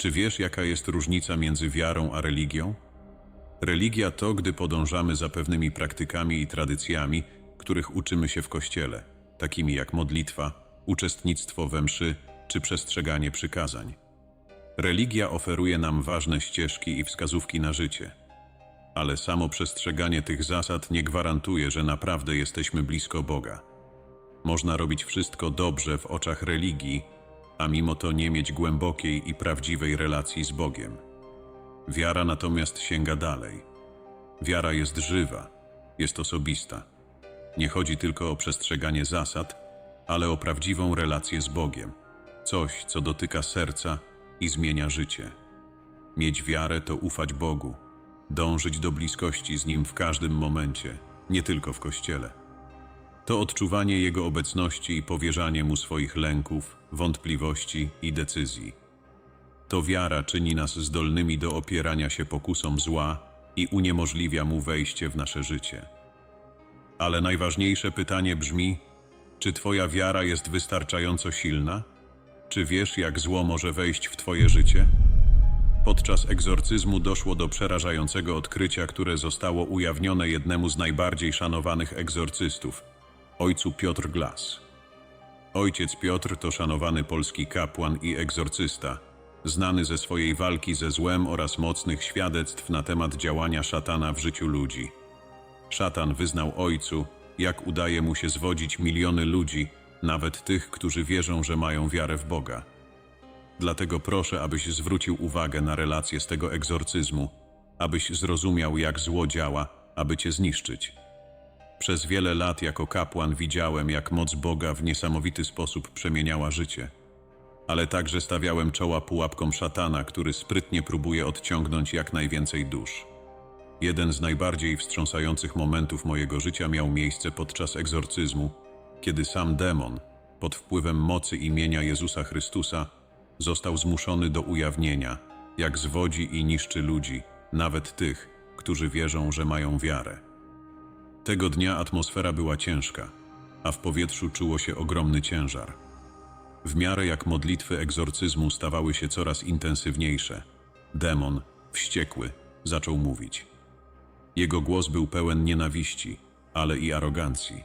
Czy wiesz, jaka jest różnica między wiarą a religią? Religia to, gdy podążamy za pewnymi praktykami i tradycjami, których uczymy się w kościele, takimi jak modlitwa, uczestnictwo we mszy czy przestrzeganie przykazań. Religia oferuje nam ważne ścieżki i wskazówki na życie, ale samo przestrzeganie tych zasad nie gwarantuje, że naprawdę jesteśmy blisko Boga. Można robić wszystko dobrze w oczach religii, a mimo to nie mieć głębokiej i prawdziwej relacji z Bogiem. Wiara natomiast sięga dalej. Wiara jest żywa, jest osobista. Nie chodzi tylko o przestrzeganie zasad, ale o prawdziwą relację z Bogiem. Coś, co dotyka serca i zmienia życie. Mieć wiarę to ufać Bogu, dążyć do bliskości z Nim w każdym momencie, nie tylko w kościele. To odczuwanie Jego obecności i powierzanie Mu swoich lęków, wątpliwości i decyzji. To wiara czyni nas zdolnymi do opierania się pokusom zła i uniemożliwia mu wejście w nasze życie. Ale najważniejsze pytanie brzmi: czy Twoja wiara jest wystarczająco silna? Czy wiesz, jak zło może wejść w Twoje życie? Podczas egzorcyzmu doszło do przerażającego odkrycia, które zostało ujawnione jednemu z najbardziej szanowanych egzorcystów, ojcu Piotr Glas. Ojciec Piotr to szanowany polski kapłan i egzorcysta, znany ze swojej walki ze złem oraz mocnych świadectw na temat działania szatana w życiu ludzi. Szatan wyznał ojcu, jak udaje mu się zwodzić miliony ludzi, nawet tych, którzy wierzą, że mają wiarę w Boga. Dlatego proszę, abyś zwrócił uwagę na relacje z tego egzorcyzmu, abyś zrozumiał, jak zło działa, aby cię zniszczyć. Przez wiele lat jako kapłan widziałem, jak moc Boga w niesamowity sposób przemieniała życie. Ale także stawiałem czoła pułapkom szatana, który sprytnie próbuje odciągnąć jak najwięcej dusz. Jeden z najbardziej wstrząsających momentów mojego życia miał miejsce podczas egzorcyzmu, kiedy sam demon, pod wpływem mocy imienia Jezusa Chrystusa, został zmuszony do ujawnienia, jak zwodzi i niszczy ludzi, nawet tych, którzy wierzą, że mają wiarę. Tego dnia atmosfera była ciężka, a w powietrzu czuło się ogromny ciężar. W miarę jak modlitwy egzorcyzmu stawały się coraz intensywniejsze, demon, wściekły, zaczął mówić. Jego głos był pełen nienawiści, ale i arogancji.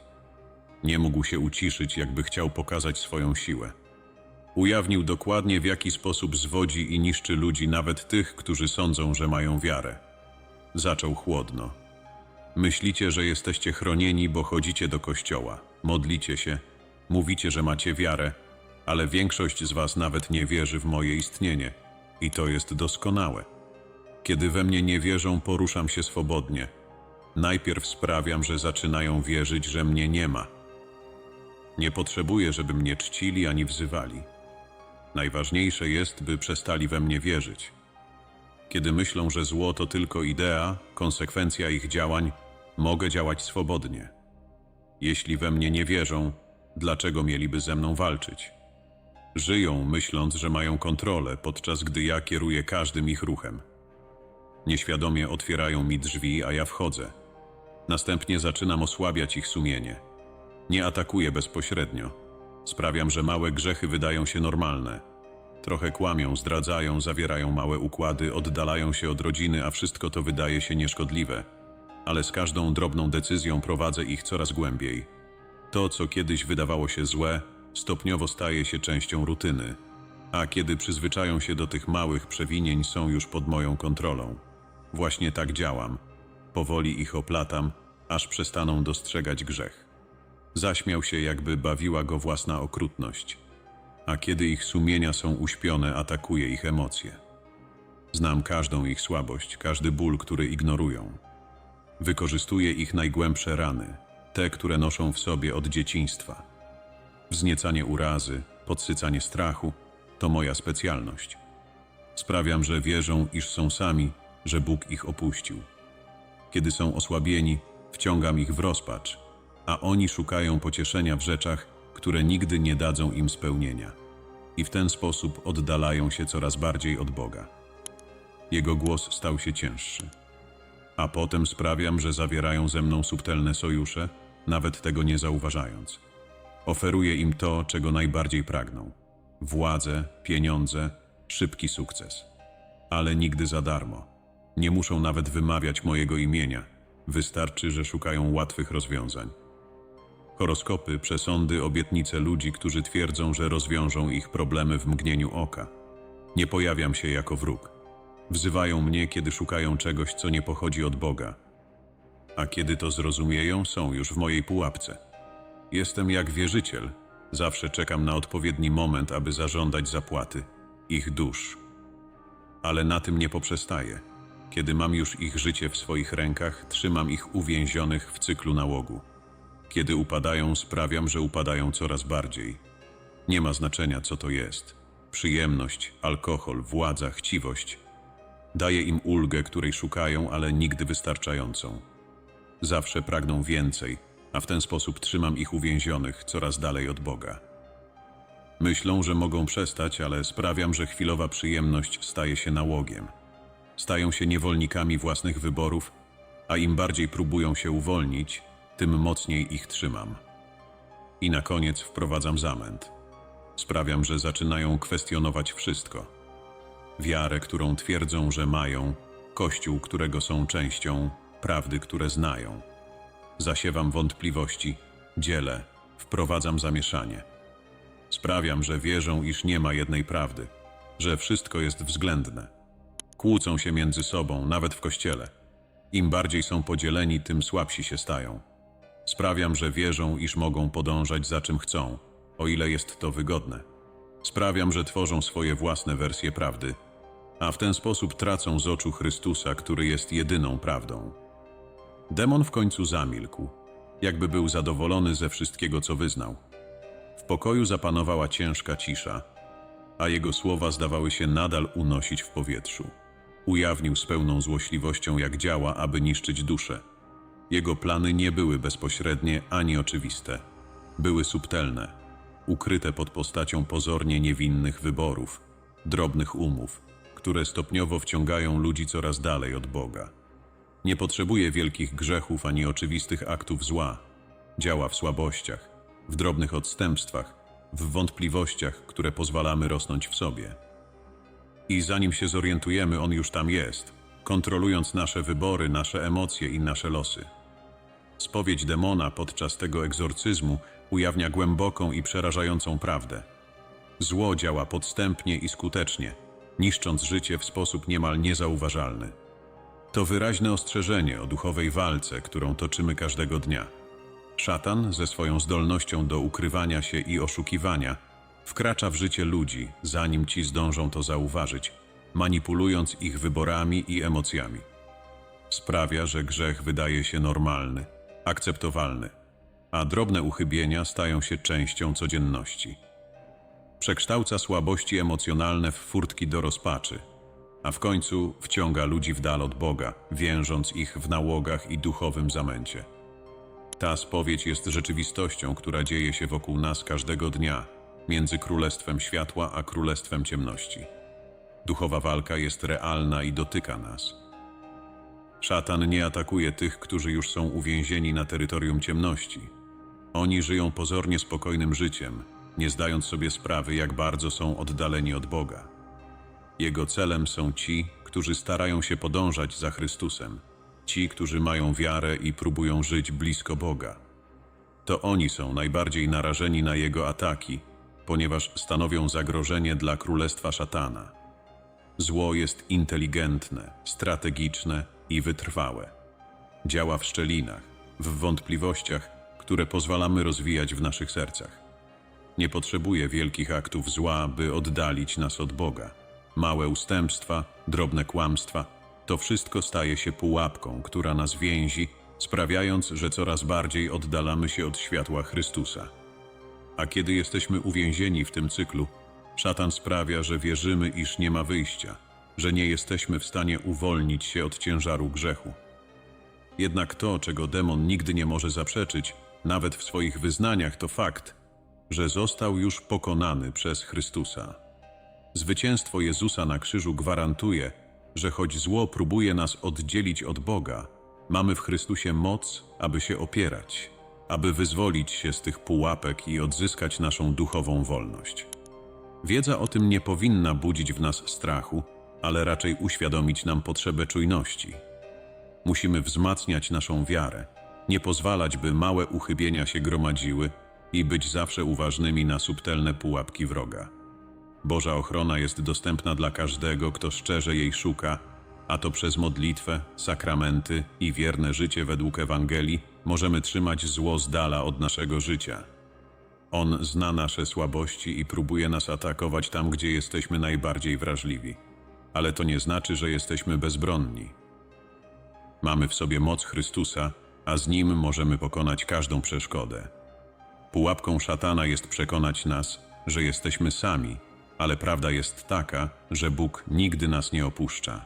Nie mógł się uciszyć, jakby chciał pokazać swoją siłę. Ujawnił dokładnie, w jaki sposób zwodzi i niszczy ludzi, nawet tych, którzy sądzą, że mają wiarę. Zaczął chłodno. Myślicie, że jesteście chronieni, bo chodzicie do kościoła, modlicie się, mówicie, że macie wiarę, ale większość z was nawet nie wierzy w moje istnienie. I to jest doskonałe. Kiedy we mnie nie wierzą, poruszam się swobodnie. Najpierw sprawiam, że zaczynają wierzyć, że mnie nie ma. Nie potrzebuję, żeby mnie czcili ani wzywali. Najważniejsze jest, by przestali we mnie wierzyć. Kiedy myślą, że zło to tylko idea, konsekwencja ich działań, mogę działać swobodnie. Jeśli we mnie nie wierzą, dlaczego mieliby ze mną walczyć? Żyją, myśląc, że mają kontrolę, podczas gdy ja kieruję każdym ich ruchem. Nieświadomie otwierają mi drzwi, a ja wchodzę. Następnie zaczynam osłabiać ich sumienie. Nie atakuję bezpośrednio. Sprawiam, że małe grzechy wydają się normalne. Trochę kłamią, zdradzają, zawierają małe układy, oddalają się od rodziny, a wszystko to wydaje się nieszkodliwe. Ale z każdą drobną decyzją prowadzę ich coraz głębiej. To, co kiedyś wydawało się złe, stopniowo staje się częścią rutyny. A kiedy przyzwyczają się do tych małych przewinień, są już pod moją kontrolą. Właśnie tak działam. Powoli ich oplatam, aż przestaną dostrzegać grzech. Zaśmiał się, jakby bawiła go własna okrutność. A kiedy ich sumienia są uśpione, atakuje ich emocje. Znam każdą ich słabość, każdy ból, który ignorują. Wykorzystuję ich najgłębsze rany, te, które noszą w sobie od dzieciństwa. Wzniecanie urazy, podsycanie strachu to moja specjalność. Sprawiam, że wierzą, iż są sami, że Bóg ich opuścił. Kiedy są osłabieni, wciągam ich w rozpacz, a oni szukają pocieszenia w rzeczach, które nigdy nie dadzą im spełnienia. I w ten sposób oddalają się coraz bardziej od Boga. Jego głos stał się cięższy. A potem sprawiam, że zawierają ze mną subtelne sojusze, nawet tego nie zauważając. Oferuję im to, czego najbardziej pragną: władzę, pieniądze, szybki sukces. Ale nigdy za darmo. Nie muszą nawet wymawiać mojego imienia. Wystarczy, że szukają łatwych rozwiązań. Horoskopy, przesądy, obietnice ludzi, którzy twierdzą, że rozwiążą ich problemy w mgnieniu oka. Nie pojawiam się jako wróg. Wzywają mnie, kiedy szukają czegoś, co nie pochodzi od Boga. A kiedy to zrozumieją, są już w mojej pułapce. Jestem jak wierzyciel. Zawsze czekam na odpowiedni moment, aby zażądać zapłaty ich dusz. Ale na tym nie poprzestaję. Kiedy mam już ich życie w swoich rękach, trzymam ich uwięzionych w cyklu nałogu. Kiedy upadają, sprawiam, że upadają coraz bardziej. Nie ma znaczenia, co to jest. Przyjemność, alkohol, władza, chciwość. Daję im ulgę, której szukają, ale nigdy wystarczającą. Zawsze pragną więcej, a w ten sposób trzymam ich uwięzionych coraz dalej od Boga. Myślą, że mogą przestać, ale sprawiam, że chwilowa przyjemność staje się nałogiem. Stają się niewolnikami własnych wyborów, a im bardziej próbują się uwolnić, tym mocniej ich trzymam. I na koniec wprowadzam zamęt. Sprawiam, że zaczynają kwestionować wszystko. Wiarę, którą twierdzą, że mają, kościół, którego są częścią, prawdy, które znają. Zasiewam wątpliwości, dzielę, wprowadzam zamieszanie. Sprawiam, że wierzą, iż nie ma jednej prawdy, że wszystko jest względne. Kłócą się między sobą, nawet w kościele. Im bardziej są podzieleni, tym słabsi się stają. Sprawiam, że wierzą, iż mogą podążać za czym chcą, o ile jest to wygodne. Sprawiam, że tworzą swoje własne wersje prawdy, a w ten sposób tracą z oczu Chrystusa, który jest jedyną prawdą. Demon w końcu zamilkł, jakby był zadowolony ze wszystkiego, co wyznał. W pokoju zapanowała ciężka cisza, a jego słowa zdawały się nadal unosić w powietrzu. Ujawnił z pełną złośliwością, jak działa, aby niszczyć duszę. Jego plany nie były bezpośrednie ani oczywiste. Były subtelne, ukryte pod postacią pozornie niewinnych wyborów, drobnych umów, które stopniowo wciągają ludzi coraz dalej od Boga. Nie potrzebuje wielkich grzechów ani oczywistych aktów zła. Działa w słabościach, w drobnych odstępstwach, w wątpliwościach, które pozwalamy rosnąć w sobie. I zanim się zorientujemy, on już tam jest, kontrolując nasze wybory, nasze emocje i nasze losy. Spowiedź demona podczas tego egzorcyzmu ujawnia głęboką i przerażającą prawdę. Zło działa podstępnie i skutecznie, niszcząc życie w sposób niemal niezauważalny. To wyraźne ostrzeżenie o duchowej walce, którą toczymy każdego dnia. Szatan, ze swoją zdolnością do ukrywania się i oszukiwania, wkracza w życie ludzi, zanim ci zdążą to zauważyć, manipulując ich wyborami i emocjami. Sprawia, że grzech wydaje się normalny, akceptowalny, a drobne uchybienia stają się częścią codzienności. Przekształca słabości emocjonalne w furtki do rozpaczy, a w końcu wciąga ludzi w dal od Boga, więżąc ich w nałogach i duchowym zamęcie. Ta spowiedź jest rzeczywistością, która dzieje się wokół nas każdego dnia, między Królestwem Światła a Królestwem Ciemności. Duchowa walka jest realna i dotyka nas. Szatan nie atakuje tych, którzy już są uwięzieni na terytorium ciemności. Oni żyją pozornie spokojnym życiem, nie zdając sobie sprawy, jak bardzo są oddaleni od Boga. Jego celem są ci, którzy starają się podążać za Chrystusem, ci, którzy mają wiarę i próbują żyć blisko Boga. To oni są najbardziej narażeni na jego ataki, ponieważ stanowią zagrożenie dla królestwa szatana. Zło jest inteligentne, strategiczne i wytrwałe. Działa w szczelinach, w wątpliwościach, które pozwalamy rozwijać w naszych sercach. Nie potrzebuje wielkich aktów zła, by oddalić nas od Boga. Małe ustępstwa, drobne kłamstwa to wszystko staje się pułapką, która nas więzi, sprawiając, że coraz bardziej oddalamy się od światła Chrystusa. A kiedy jesteśmy uwięzieni w tym cyklu, szatan sprawia, że wierzymy, iż nie ma wyjścia, że nie jesteśmy w stanie uwolnić się od ciężaru grzechu. Jednak to, czego demon nigdy nie może zaprzeczyć, nawet w swoich wyznaniach, to fakt, że został już pokonany przez Chrystusa. Zwycięstwo Jezusa na krzyżu gwarantuje, że choć zło próbuje nas oddzielić od Boga, mamy w Chrystusie moc, aby się opierać, aby wyzwolić się z tych pułapek i odzyskać naszą duchową wolność. Wiedza o tym nie powinna budzić w nas strachu, ale raczej uświadomić nam potrzebę czujności. Musimy wzmacniać naszą wiarę, nie pozwalać, by małe uchybienia się gromadziły i być zawsze uważnymi na subtelne pułapki wroga. Boża ochrona jest dostępna dla każdego, kto szczerze jej szuka, a to przez modlitwę, sakramenty i wierne życie według Ewangelii możemy trzymać zło z dala od naszego życia. On zna nasze słabości i próbuje nas atakować tam, gdzie jesteśmy najbardziej wrażliwi. Ale to nie znaczy, że jesteśmy bezbronni. Mamy w sobie moc Chrystusa, a z Nim możemy pokonać każdą przeszkodę. Pułapką szatana jest przekonać nas, że jesteśmy sami, ale prawda jest taka, że Bóg nigdy nas nie opuszcza.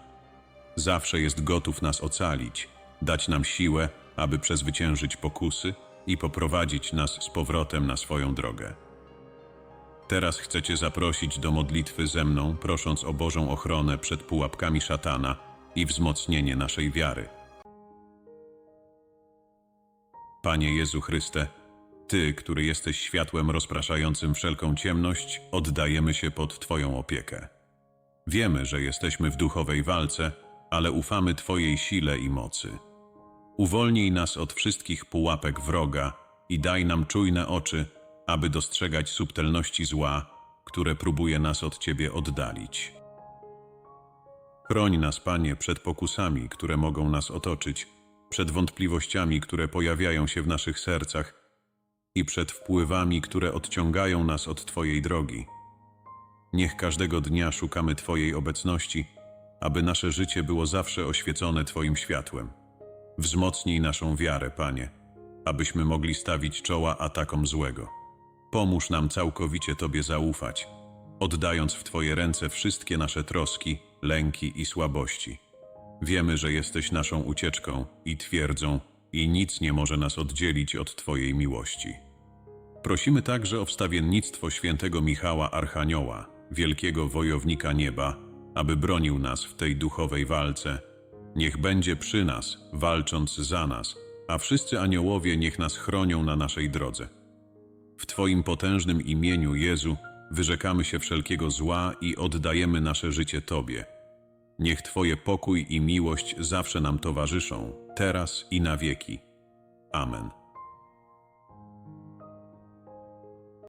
Zawsze jest gotów nas ocalić, dać nam siłę, aby przezwyciężyć pokusy i poprowadzić nas z powrotem na swoją drogę. Teraz chcę Cię zaprosić do modlitwy ze mną, prosząc o Bożą ochronę przed pułapkami szatana i wzmocnienie naszej wiary. Panie Jezu Chryste, Ty, który jesteś światłem rozpraszającym wszelką ciemność, oddajemy się pod Twoją opiekę. Wiemy, że jesteśmy w duchowej walce, ale ufamy Twojej sile i mocy. Uwolnij nas od wszystkich pułapek wroga i daj nam czujne oczy, aby dostrzegać subtelności zła, które próbuje nas od Ciebie oddalić. Chroń nas, Panie, przed pokusami, które mogą nas otoczyć, przed wątpliwościami, które pojawiają się w naszych sercach i przed wpływami, które odciągają nas od Twojej drogi. Niech każdego dnia szukamy Twojej obecności, aby nasze życie było zawsze oświecone Twoim światłem. Wzmocnij naszą wiarę, Panie, abyśmy mogli stawić czoła atakom złego. Pomóż nam całkowicie Tobie zaufać, oddając w Twoje ręce wszystkie nasze troski, lęki i słabości. Wiemy, że jesteś naszą ucieczką i twierdzą, i nic nie może nas oddzielić od Twojej miłości. Prosimy także o wstawiennictwo świętego Michała Archanioła, wielkiego wojownika nieba, aby bronił nas w tej duchowej walce. Niech będzie przy nas, walcząc za nas, a wszyscy aniołowie niech nas chronią na naszej drodze. W Twoim potężnym imieniu, Jezu, wyrzekamy się wszelkiego zła i oddajemy nasze życie Tobie. Niech Twoje pokój i miłość zawsze nam towarzyszą, teraz i na wieki. Amen.